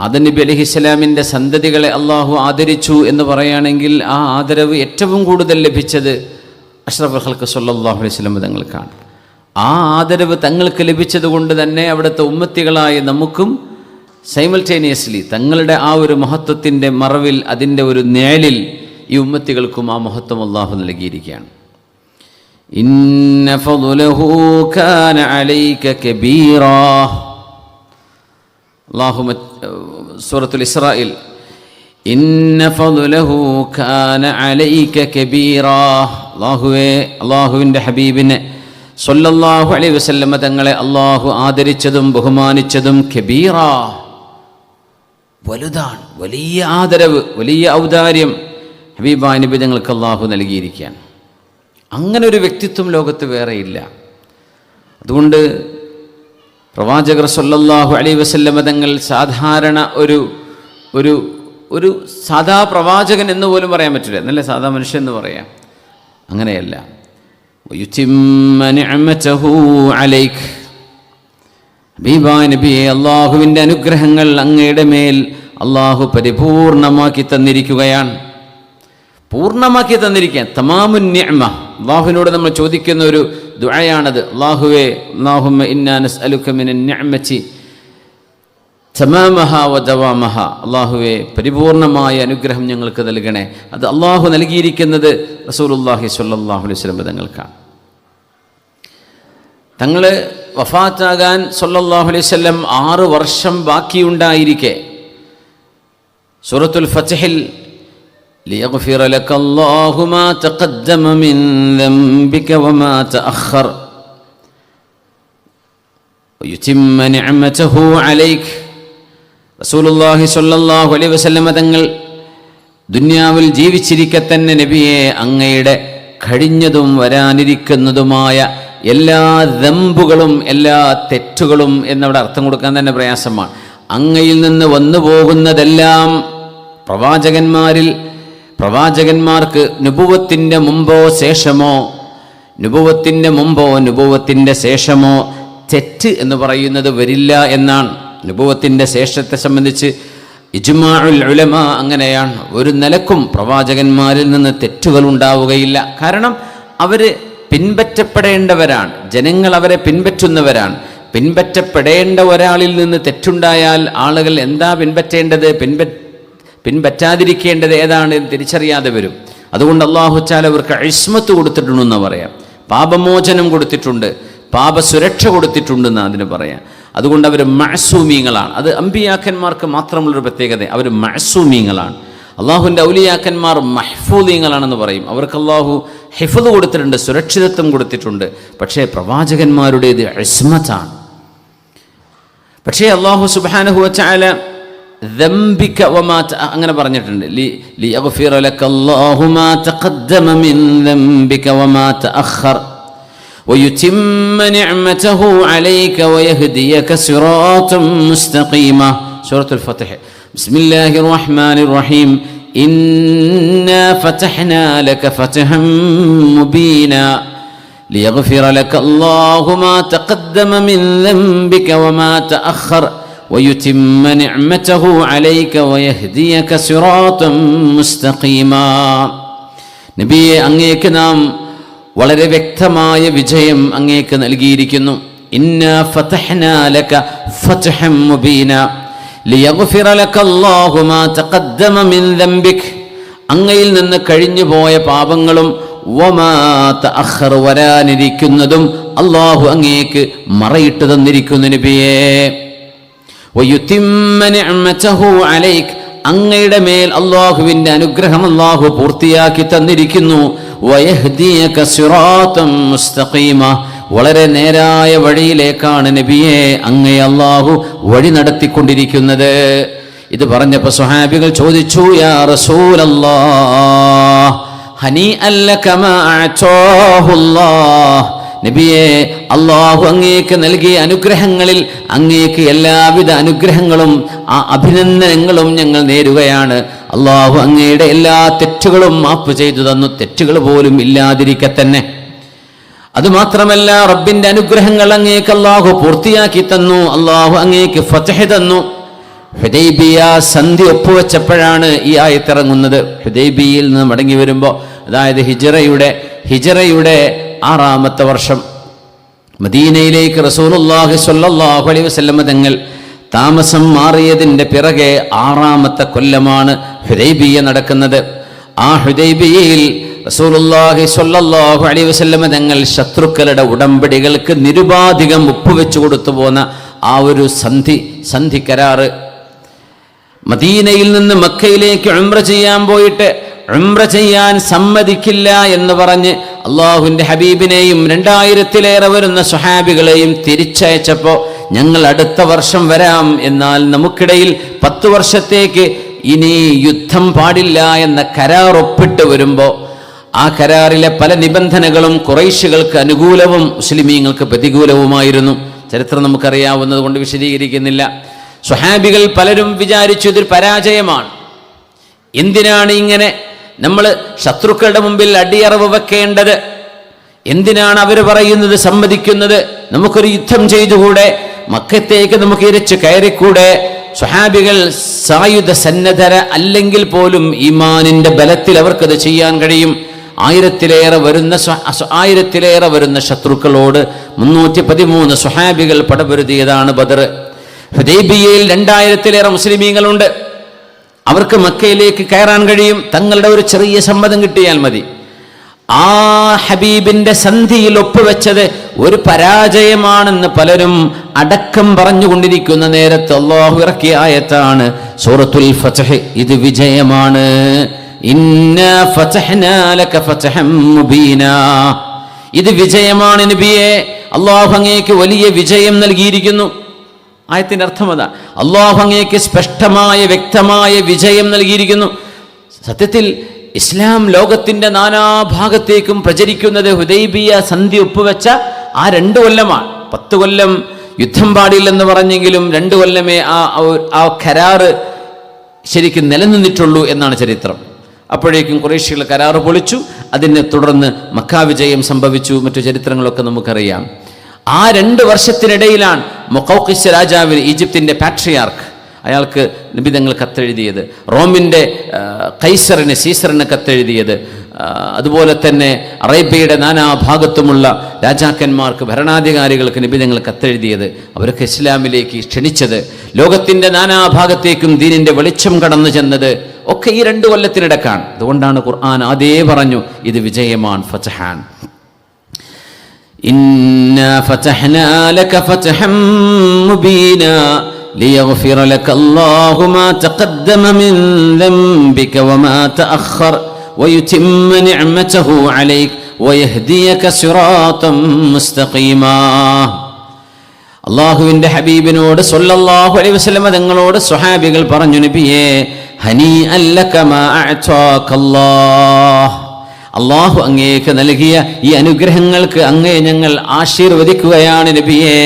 നബി അലഹി ഇസ്ലാമിന്റെ സന്തതികളെ അള്ളാഹു ആദരിച്ചു എന്ന് പറയുകയാണെങ്കിൽ ആ ആദരവ് ഏറ്റവും കൂടുതൽ ലഭിച്ചത് അഷ്റഫ് ഹൽക്ക് സല്ലാഹു അലൈഹി സ്വലം തങ്ങൾക്കാണ്. ആ ആദരവ് തങ്ങൾക്ക് ലഭിച്ചത് കൊണ്ട് തന്നെ അവിടുത്തെ ഉമ്മത്തികളായ നമുക്കും സൈമൾട്ടേനിയസ്ലി തങ്ങളുടെ ആ ഒരു മഹത്വത്തിന്റെ മറവിൽ അതിന്റെ ഒരു നേലിൽ ഈ ഉമ്മത്തികൾക്കും ആ മഹത്വം അള്ളാഹു നൽകിയിരിക്കുകയാണ്. ഇന്ന ഫളുലഹു കാന അലൈക കബീറാ. അള്ളാഹു സൂറത്തുൽ ഇസ്രായിൽ ഇന്ന ഫദുലഹു കാന അലൈക കബീറ. അള്ളാഹുവേ അള്ളാഹുവിന്റെ ഹബീബിനെ സൊല്ലാഹു അലൈ വസല്ലമ്മ തങ്ങളെ അള്ളാഹു ആദരിച്ചതും ബഹുമാനിച്ചതും കബീറാ. വലുതാണ് വലിയ ആദരവ് വലിയ ഔദാര്യം ഹബീബ് നബി തങ്ങൾക്ക് അള്ളാഹു നൽകിയിരിക്കുകയാണ്. അങ്ങനെ ഒരു വ്യക്തിത്വം ലോകത്ത് വേറെയില്ല അതുകൊണ്ട് പ്രവാചകർ സൊല്ലാഹു അലി വസല്ലമ തങ്ങൾ സാധാരണ ഒരു ഒരു ഒരു സാധാ പ്രവാചകൻ എന്ന് പോലും പറയാൻ പറ്റില്ല. എന്നല്ലേ സാധാ മനുഷ്യൻ എന്ന് പറയാം. അങ്ങനെയല്ല. അള്ളാഹുവിന്റെ അനുഗ്രഹങ്ങൾ അങ്ങയുടെ മേൽ അള്ളാഹു പരിപൂർണമാക്കി തന്നിരിക്കുകയാണ്. പൂർണമാക്കി തന്നിരിക്കാൻ. തമാമുൻ നിഅമ. അള്ളാഹുവിനോട് നമ്മൾ ചോദിക്കുന്ന ഒരു ദുഴയാണത് അള്ളാഹുവേ അള്ളാഹുമ്മ അള്ളാഹുവെ പരിപൂർണമായ അനുഗ്രഹം ഞങ്ങൾക്ക് നൽകണേ. അത് അള്ളാഹു നൽകിയിരിക്കുന്നത് റസൂലുല്ലാഹി സ്വല്ലല്ലാഹു അലൈഹി വസല്ലം തങ്ങൾക്കാണ്. തങ്ങൾ വഫാത്താകാൻ സൊല്ലാഹു അലൈഹി സ്വല്ലം ആറ് വർഷം ബാക്കിയുണ്ടായിരിക്കെ. സൂറത്തുൽ ഫത്ഹിൽ ليغفر لك الله ما تقدم من ذنبك وما تأخر ويتم نعمته عليك റസൂലുള്ളാഹി സ്വല്ലല്ലാഹു അലൈഹി വസല്ലമ തങ്ങൾ ദുന്യാവിൽ ജീവിച്ചിരിക്കെ തന്നെ നബിയെ അങ്ങയുടെ കഴിഞ്ഞതും വരാനിരിക്കുന്നതുമായ എല്ലാ ദമ്പുകളും എല്ലാ തെറ്റുകളും എന്നവിടെ അർത്ഥം കൊടുക്കാൻ തന്നെ പ്രയാസമാണ് അങ്ങയിൽ നിന്ന് വന്നു പോകുന്നതെല്ലാം പ്രവാചകന്മാരിൽ പ്രവാചകന്മാർക്ക് നുപുവത്തിന്റെ മുമ്പോ ശേഷമോ നുപുവത്തിന്റെ മുമ്പോ നുപുവത്തിന്റെ ശേഷമോ തെറ്റ് എന്ന് പറയുന്നത് വരില്ല എന്നാണ്. നുപുവത്തിന്റെ ശേഷത്തെ സംബന്ധിച്ച് ഇജ്മാഉൽ ഉലമ അങ്ങനെയാണ്. ഒരു നിലക്കും പ്രവാചകന്മാരിൽ നിന്ന് തെറ്റുകൾ ഉണ്ടാവുകയില്ല. കാരണം അവർ പിൻപറ്റപ്പെടേണ്ടവരാണ്. ജനങ്ങൾ അവരെ പിൻപറ്റുന്നവരാണ്. പിൻപറ്റപ്പെടേണ്ട ഒരാളിൽ നിന്ന് തെറ്റുണ്ടായാൽ ആളുകൾ എന്താ പിൻപറ്റേണ്ടത്? പിൻപ പിൻപറ്റാതിരിക്കേണ്ടത് ഏതാണ് തിരിച്ചറിയാതെ വരും. അതുകൊണ്ട് അള്ളാഹു ചാൽ അവർക്ക് അഴിസ്മത്ത് കൊടുത്തിട്ടുണ്ടെന്ന് പറയാം. പാപമോചനം കൊടുത്തിട്ടുണ്ട്. പാപസുരക്ഷ കൊടുത്തിട്ടുണ്ടെന്ന് അതിന് പറയാം. അതുകൊണ്ട് അവർ മഅസൂമീങ്ങളാണ് അത് അമ്പിയാക്കന്മാർക്ക് മാത്രമുള്ളൊരു പ്രത്യേകത. അവർ മഅസൂമീങ്ങളാണ് അള്ളാഹുവിന്റെ ഔലിയാക്കന്മാർ മഹ്ഫൂദീങ്ങളാണെന്ന് പറയും. അവർക്ക് അള്ളാഹു ഹിഫത് കൊടുത്തിട്ടുണ്ട് സുരക്ഷിതത്വം കൊടുത്തിട്ടുണ്ട്. പക്ഷേ പ്രവാചകന്മാരുടേത് അസ്മത്താണ് പക്ഷേ അള്ളാഹു സുബാനഹു ചാല ذنبك وما ت... അങ്ങനെ പറഞ്ഞിട്ടുണ്ട് ലി ليغفر لك الله ما تقدم من ذنبك وما تأخر ويتم نعمته عليك ويهديك صراطا مستقيما سورة الفتح بسم الله الرحمن الرحيم إنا فتحنا لك فتحا مبينا ليغفر لك الله ما تقدم من ذنبك وما تأخر ويتم نعمته عليك ويهديك صراطا مستقيما നബിയെ അങ്ങേക്ക് നാം വളരെ വ്യക്തമായ വിജയം അങ്ങേക്ക് നൽകിയിരിക്കുന്നു ഇന്ന ഫതഹ്നാ ലക ഫതഹം മുബീന ലിയഗ്ഫിറ ലക അല്ലാഹു മാ തഖദ്ദമ മിൻ ദംബിക് അങ്ങയിൽ നിന്ന് കഴിഞ്ഞു പോയ പാപങ്ങളും വമാ തഅഖർ വരാനിരിക്കുന്നതും അള്ളാഹു അങ്ങേക്ക് മറയിട്ട് തന്നിരിക്കുന്നു നബിയേ വയുത്തിമ്മ നിഅമതഹു അലൈക്. അങ്ങയുടെ മേൽ അള്ളാഹുവിന്റെ അനുഗ്രഹം അള്ളാഹു പൂർത്തിയാക്കി തന്നിരിക്കുന്നു. വളരെ നേരായ വഴിയിലേക്കാണ് നബിയെ അങ്ങയെ അള്ളാഹു വഴി നടത്തിക്കൊണ്ടിരിക്കുന്നത്. ഇത് പറഞ്ഞപ്പോൾ സ്വഹാബികൾ ചോദിച്ചു യാ റസൂലല്ലാ ഹനി അല്ല കമാ നബിയെ അള്ളാഹു അങ്ങേക്ക് നൽകിയ അനുഗ്രഹങ്ങളിൽ അങ്ങേക്ക് എല്ലാവിധ അനുഗ്രഹങ്ങളും ആ അഭിനന്ദനങ്ങളും ഞങ്ങൾ നേരുകയാണ്. അള്ളാഹു അങ്ങയുടെ എല്ലാ തെറ്റുകളും മാപ്പ് ചെയ്തു തന്നു. തെറ്റുകൾ പോലും ഇല്ലാതിരിക്കെ തന്നെ. അതുമാത്രമല്ല റബ്ബിന്റെ അനുഗ്രഹങ്ങൾ അങ്ങേക്ക് അള്ളാഹു പൂർത്തിയാക്കി തന്നു. അള്ളാഹു അങ്ങേക്ക് ഫതഹ് തന്നു. ഹുദൈബിയ സന്ധി ഒപ്പുവെച്ചപ്പോഴാണ് ഈ ആയത്തിറങ്ങുന്നത്. ഹുദൈബിയിൽ നിന്ന് മടങ്ങി വരുമ്പോൾ അതായത് ഹിജറയുടെ ഹിജറയുടെ ആറാമത്തെ വർഷം. മദീനയിലേക്ക് റസൂലുള്ളാഹി സ്വല്ലല്ലാഹു അലൈഹി വസല്ലം തങ്ങൾ താമസം മാറിയതിന്റെ പിറകെ ആറാമത്തെ കൊല്ലമാണ് ഹുദൈബിയ നടക്കുന്നത്. ആ ഹുദൈബിയയിൽ റസൂലുള്ളാഹി സ്വല്ലല്ലാഹു അലൈഹി വസല്ലം തങ്ങൾ ശത്രുക്കളുടെ ഉടമ്പടികൾക്ക് നിരുപാധികം ഒപ്പുവെച്ചു കൊടുത്തു പോന്ന ആ ഒരു സന്ധി സന്ധി കരാറ്. മദീനയിൽ നിന്ന് മക്കയിലേക്ക് ഉംറ ചെയ്യാൻ പോയിട്ട് ഉംറ ചെയ്യാൻ സമ്മതിക്കില്ല എന്ന് പറഞ്ഞ് അള്ളാഹുവിന്റെ ഹബീബിനെയും രണ്ടായിരത്തിലേറെ വരുന്ന സുഹാബികളെയും തിരിച്ചയച്ചപ്പോൾ ഞങ്ങൾ അടുത്ത വർഷം വരാം. എന്നാൽ നമുക്കിടയിൽ പത്ത് വർഷത്തേക്ക് ഇനി യുദ്ധം പാടില്ല എന്ന കരാർ ഒപ്പിട്ട് വരുമ്പോൾ ആ കരാറിലെ പല നിബന്ധനകളും കുറൈശികൾക്ക് അനുകൂലവും മുസ്ലിമീങ്ങൾക്ക് പ്രതികൂലവുമായിരുന്നു. ചരിത്രം നമുക്കറിയാവുന്നത് കൊണ്ട് വിശദീകരിക്കുന്നില്ല. സുഹാബികൾ പലരും വിചാരിച്ചു ഇതൊരു പരാജയമാണ്. എന്തിനാണ് ഇങ്ങനെ നമ്മൾ ശത്രുക്കളുടെ മുമ്പിൽ അടിയറവ് വെക്കേണ്ടത്. എന്തിനാണ് അവർ പറയുന്നത് സമ്മതിക്കുന്നത്? നമുക്കൊരു യുദ്ധം ചെയ്തുകൂടെ? മക്കത്തേക്ക് നമുക്ക് ഇരച്ച് കയറിക്കൂടെ? സ്വഹാബികൾ സായുധ സന്നദ്ധര അല്ലെങ്കിൽ പോലും ഈമാനിന്റെ ബലത്തിൽ അവർക്കത് ചെയ്യാൻ കഴിയും. ആയിരത്തിലേറെ വരുന്ന ആയിരത്തിലേറെ വരുന്ന ശത്രുക്കളോട് മുന്നൂറ്റി പതിമൂന്ന് സ്വഹാബികൾ പടപൊരുതിയതാണ് ബദർ. ഹുദൈബിയയിൽ രണ്ടായിരത്തിലേറെ മുസ്ലിമീങ്ങളുണ്ട്. അവർക്ക് മക്കയിലേക്ക് കയറാൻ കഴിയും. തങ്ങളുടെ ഒരു ചെറിയ സമ്മതം കിട്ടിയാൽ മതി. ആ ഹബീബിന്റെ സന്ധിയിൽ ഒപ്പുവെച്ചത് ഒരു പരാജയമാണെന്ന് പലരും അടക്കം പറഞ്ഞുകൊണ്ടിരിക്കുന്ന നേരത്ത് അള്ളാഹു ഇറക്കിയ ആയത്താണ്. സൂറത്തുൽ ഫതഹ് ഇത് വിജയമാണ്. ഇത് വിജയമാണ് നബിയെ. അള്ളാഹു അങ്ങേക്ക് വലിയ വിജയം നൽകിയിരിക്കുന്നു. ആയത്തിന്റെ അർത്ഥം അതാ. അള്ളാഹു അങ്ങേക്ക് സ്പഷ്ടമായ വ്യക്തമായ വിജയം നൽകിയിരിക്കുന്നു. സത്യത്തിൽ ഇസ്ലാം ലോകത്തിന്റെ നാനാഭാഗത്തേക്കും പ്രചരിക്കുന്നത് ഹുദൈബിയ സന്ധി ഒപ്പുവെച്ച ആ രണ്ട് കൊല്ലമാണ്. പത്ത് കൊല്ലം യുദ്ധം പാടില്ലെന്ന് പറഞ്ഞെങ്കിലും രണ്ട് കൊല്ലമേ ആ- ആ കരാറ് ശരിക്കും നിലനിന്നിട്ടുള്ളൂ എന്നാണ് ചരിത്രം. അപ്പോഴേക്കും കുറേശ്യകൾ കരാറ് പൊളിച്ചു. അതിനെ തുടർന്ന് മക്കാവിജയം സംഭവിച്ചു. മറ്റു ചരിത്രങ്ങളൊക്കെ നമുക്കറിയാം. ആ രണ്ട് വർഷത്തിനിടയിലാണ് മൊക്കൗക്കിസ് രാജാവിൽ ഈജിപ്തിന്റെ പാട്രിയാർക്ക് അയാൾക്ക് നിബിതങ്ങൾ കത്തെഴുതിയത് റോമിന്റെ കൈസറിന് സീസറിന് കത്തെഴുതിയത്. അതുപോലെ തന്നെ അറേബ്യയുടെ നാനാഭാഗത്തുമുള്ള രാജാക്കന്മാർക്ക് ഭരണാധികാരികൾക്ക് നിബിതങ്ങൾ കത്തെഴുതിയത്. അവരൊക്കെ ഇസ്ലാമിലേക്ക് ക്ഷണിച്ചത് ലോകത്തിന്റെ നാനാഭാഗത്തേക്കും ദീനിന്റെ വെളിച്ചം കടന്നു ചെന്നത് ഒക്കെ ഈ രണ്ട് കൊല്ലത്തിനിടക്കാണ്. അതുകൊണ്ടാണ് ഖുർആൻ ആദ്യേ പറഞ്ഞു ഇത് വിജയമാൻ ഫതഹാൻ. إنا فتحنا لك فتحا مبينا ليغفر لك الله ما تقدم من ذنبك وما تأخر ويتم نعمته عليك ويهديك صراطا مستقيما അള്ളാഹുവിൻ്റെ ഹബീബിനോട് സൊല്ലല്ലാഹു അലൈഹി വസല്ലമ തങ്ങളോട് സ്വഹാബികൾ പറഞ്ഞു നബിയേ ഹനി അല്ലാഹ് അള്ളാഹു അങ്ങേക്ക് നൽകിയ ഈ അനുഗ്രഹങ്ങൾക്ക് അങ്ങേ ഞങ്ങൾ ആശീർവദിക്കുകയാണ് നബിയേ.